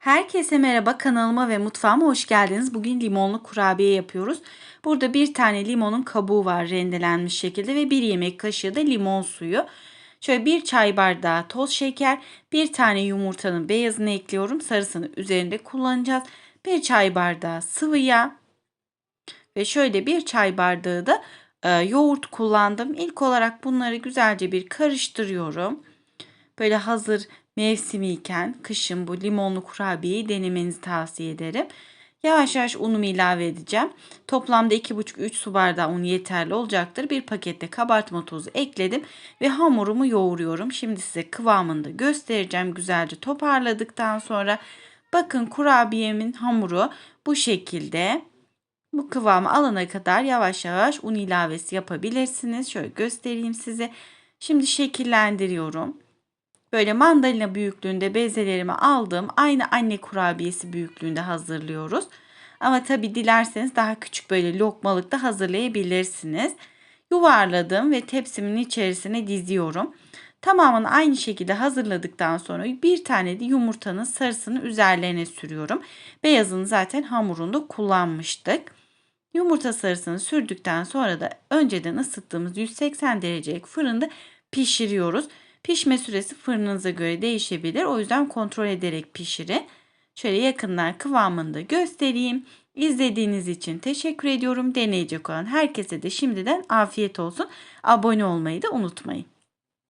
Herkese merhaba kanalıma ve mutfağıma hoş geldiniz. Bugün limonlu kurabiye yapıyoruz. Burada bir tane limonun kabuğu var rendelenmiş şekilde ve bir yemek kaşığı da limon suyu. Şöyle bir çay bardağı toz şeker, bir tane yumurtanın beyazını ekliyorum. Sarısını üzerinde kullanacağız. Bir çay bardağı sıvı yağ ve şöyle bir çay bardağı da e, yoğurt kullandım. İlk olarak bunları güzelce bir karıştırıyorum. Böyle hazır mevsimiyken kışın bu limonlu kurabiyeyi denemenizi tavsiye ederim. Yavaş yavaş unumu ilave edeceğim. Toplamda 2,5-3 su bardağı un yeterli olacaktır. Bir pakette kabartma tozu ekledim ve hamurumu yoğuruyorum. Şimdi size kıvamını da göstereceğim. Güzelce toparladıktan sonra bakın kurabiyemin hamuru bu şekilde. Bu kıvamı alana kadar yavaş yavaş un ilavesi yapabilirsiniz. Şöyle göstereyim size. Şimdi şekillendiriyorum. Böyle mandalina büyüklüğünde bezelerimi aldım. Aynı anne kurabiyesi büyüklüğünde hazırlıyoruz. Ama tabi dilerseniz daha küçük böyle lokmalık da hazırlayabilirsiniz. Yuvarladım ve tepsimin içerisine diziyorum. Tamamını aynı şekilde hazırladıktan sonra bir tane de yumurtanın sarısını üzerlerine sürüyorum. Beyazını zaten hamurunda kullanmıştık. Yumurta sarısını sürdükten sonra da önceden ısıttığımız 180 derecelik fırında pişiriyoruz. Pişme süresi fırınınıza göre değişebilir. O yüzden kontrol ederek pişirin. Şöyle yakından kıvamını da göstereyim. İzlediğiniz için teşekkür ediyorum. Deneyecek olan herkese de şimdiden afiyet olsun. Abone olmayı da unutmayın.